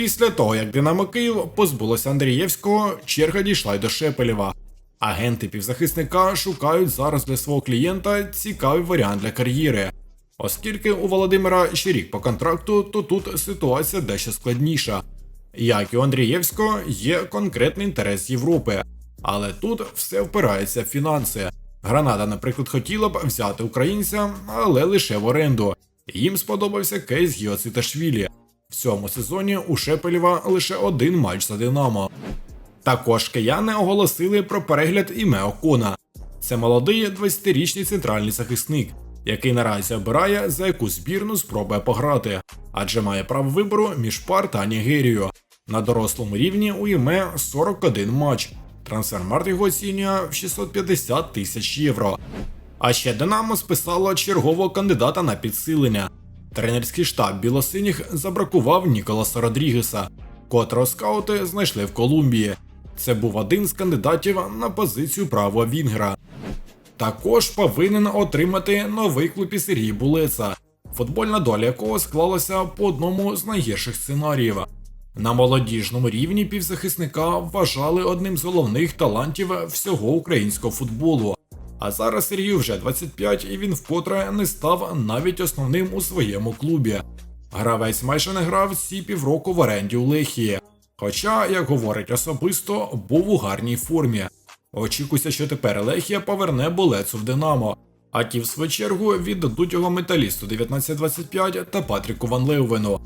Після того, як Динамо Київ позбулося Андрієвського, черга дійшла й до Шепелєва. Агенти півзахисника шукають зараз для свого клієнта цікавий варіант для кар'єри. Оскільки у Володимира ще рік по контракту, то тут ситуація дещо складніша. Як і у Андрієвського, є конкретний інтерес Європи, але тут все впирається в фінанси. Гранада, наприклад, хотіла б взяти українця, але лише в оренду. Їм сподобався кейс Гіоциташвілі. В цьому сезоні у Шепелєва лише один матч за Динамо. Також кияни оголосили про перегляд іме Окона. Це молодий 20-річний центральний захисник, який наразі обирає за яку збірну спробує пограти, адже має право вибору між пар та Нігерією. На дорослому рівні у іме 41 матч. Трансфермарт його оцінює в 650 тисяч євро. А ще Динамо списало чергового кандидата на підсилення. Тренерський штаб білосиніх забракував Ніколаса Родрігеса, котрого скаути знайшли в Колумбії. Це був один з кандидатів на позицію правого Вінгера. Також повинен отримати новий клуб і Сергій Булеца, футбольна доля якого склалася по одному з найгірших сценаріїв. На молодіжному рівні півзахисника вважали одним з головних талантів всього українського футболу. А зараз Сергію вже 25 і він вкотре не став навіть основним у своєму клубі. Гравець майже не грав ці півроку в оренді у Лехії. Хоча, як говорить особисто, був у гарній формі. Очікується, що тепер Лехія поверне болецу в Динамо, а ті, в свою чергу, віддадуть його металісту 1925 та Патріку Ван Леувену.